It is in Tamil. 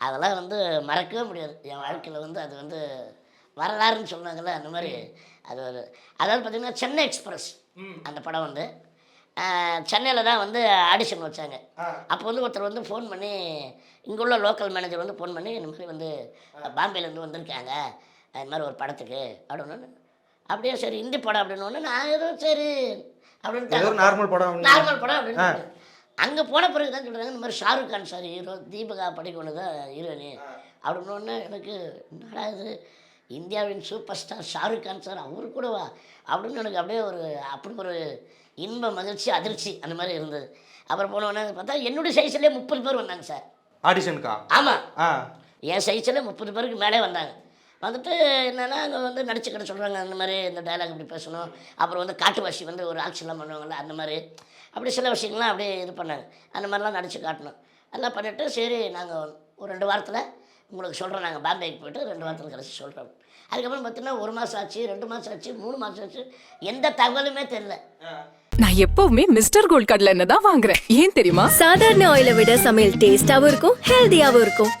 அதெல்லாம் வந்து மறக்கவே முடியாது. என் வாழ்க்கையில் வந்து அது வந்து வரலாறுன்னு சொன்னாங்கல்ல அந்த மாதிரி அது ஒரு அதாவது பார்த்திங்கன்னா சென்னை எக்ஸ்பிரஸ் அந்த படம் வந்து சென்னையில் தான் வந்து ஆடிஷன் வச்சாங்க. அப்போ வந்து ஒருத்தர் வந்து ஃபோன் பண்ணி இங்கே உள்ள லோக்கல் மேனேஜர் வந்து ஃபோன் பண்ணி இந்த மாதிரி வந்து பாம்பேலேருந்து வந்திருக்காங்க. அது மாதிரி ஒரு படத்துக்கு அப்படின்னு அப்படியே சரி இந்தி படம் அப்படின்னு ஒன்று நான் ஏதோ சரி அப்படின்ட்டு நார்மல் படம் நார்மல் படம் அப்படின்னு அங்கே போன பிறகு தான் சொல்கிறாங்க இந்த மாதிரி ஷாருக் கான் சார் ஹீரோ தீபிகா படிக்கொண்டு தான் ஹீரோனி அப்படின்னு ஒன்று எனக்கு என்னடா இது? இந்தியாவின் super star Shahrukh Khan sir அவரு கூடவா அப்படின்னு எனக்கு அப்படியே ஒரு அப்படி ஒரு இன்ப மகிழ்ச்சி அதிர்ச்சி அந்த மாதிரி இருந்தது. அப்புறம் போனோடனே பார்த்தா என்னுடைய சைஸ்லேயே முப்பது பேர் வந்தாங்க சார். ஆடிஷனுக்கா ஆமாம் ஆ. என் சைஸில் முப்பது பேருக்கு மேலே வந்தாங்க. வந்துட்டு என்னென்னா அங்கே வந்து நடிச்சுக்கிட சொல்கிறாங்க அந்த மாதிரி இந்த டைலாக் இப்படி பேசணும். அப்புறம் வந்து காட்டுவாசி வந்து ஒரு ஆக்ஷன்லாம் பண்ணுவாங்கல்ல அந்த மாதிரி. அப்படி சில விஷயங்கள்லாம் அப்படியே இது பண்ணாங்க. அந்த மாதிரிலாம் நடித்து காட்டணும். எல்லாம் பண்ணிவிட்டு சரி நாங்கள் ஒரு ரெண்டு வாரத்தில் உங்களுக்கு சொல்கிறோம் நாங்கள் பாம்பேக்கு போயிட்டு ரெண்டு வாரத்தில் கழிச்சு சொல்கிறோம் அதுக்கப்புறம் பார்த்தீங்கன்னா ஒரு மாதம் ஆச்சு ரெண்டு மாதம் ஆச்சு மூணு மாதம் ஆச்சு. எந்த தகவலுமே தெரில நான் எப்பவுமே மிஸ்டர் கோல்ட் கடலை எண்ணெய் தான் வாங்குறேன். ஏன் தெரியுமா? சாதாரண ஆயிலை விட சமையல் டேஸ்டாவும் இருக்கும் ஹெல்தியாவும் இருக்கும்.